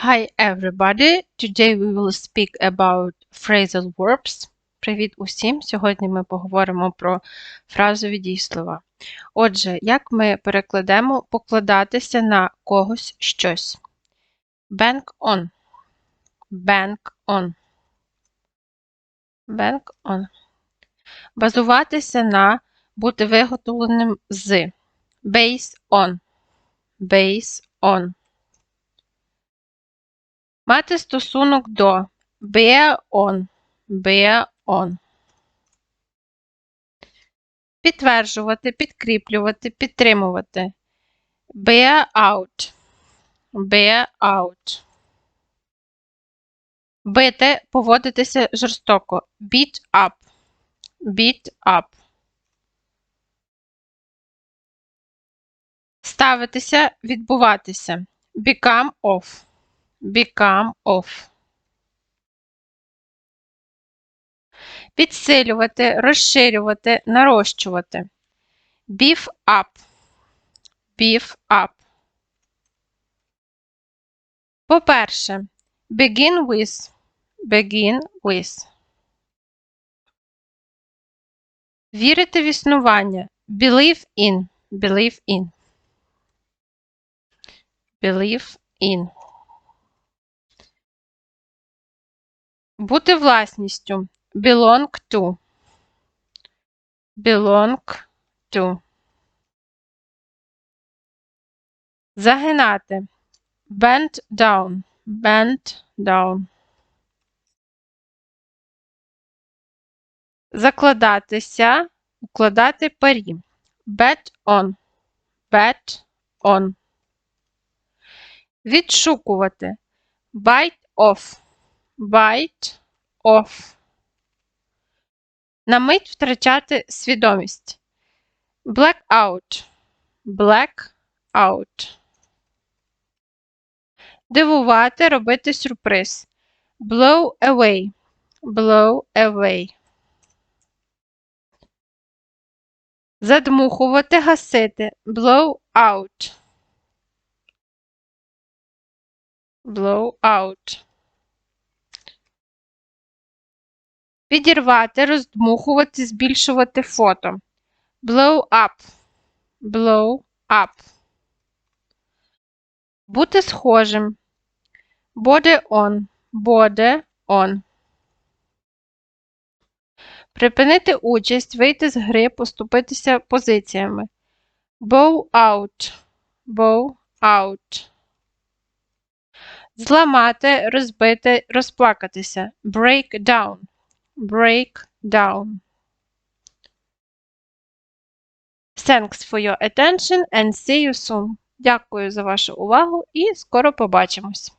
Hi everybody! Today we will speak about phrasal verbs. Привіт усім! Сьогодні ми поговоримо про фразові дійслова. Отже, як ми перекладемо покладатися на когось щось? Bank on. Bank on. Bank on. Базуватися на бути виготовленим з. Base on. Base on. Мати стосунок до bear on, bear on. Підтверджувати, підкріплювати, підтримувати. Bear out, bear out. Бити, поводитися жорстоко. Beat up, beat up. Ставитися, відбуватися. Become off become of. Підсилювати, розширювати, нарощувати. Beef up. Beef up. По-перше, begin with. Begin with. Вірити в існування. Believe in. Believe in. Believe in. Бути власністю. Belong to. Belong to. Загинати. Bend down. Bend down. Закладатися. Укладати парі. Bet on. Bet on. Відшукувати. Bite off bite off. На мить втрачати свідомість. Blackout. Blackout. Дивувати, робити сюрприз. Blow away. Blow away. Задмухувати, гасити. Blow out. Blow out. Підірвати, роздмухувати, збільшувати фото. Blow up. Blow up. Бути схожим. Body on. Body on. Припинити участь, вийти з гри, поступитися позиціями. Bow out. Bow out. Зламати, розбити, розплакатися. Break down break down. Thanks for your attention and see you soon. Дякую за вашу увагу і скоро побачимось!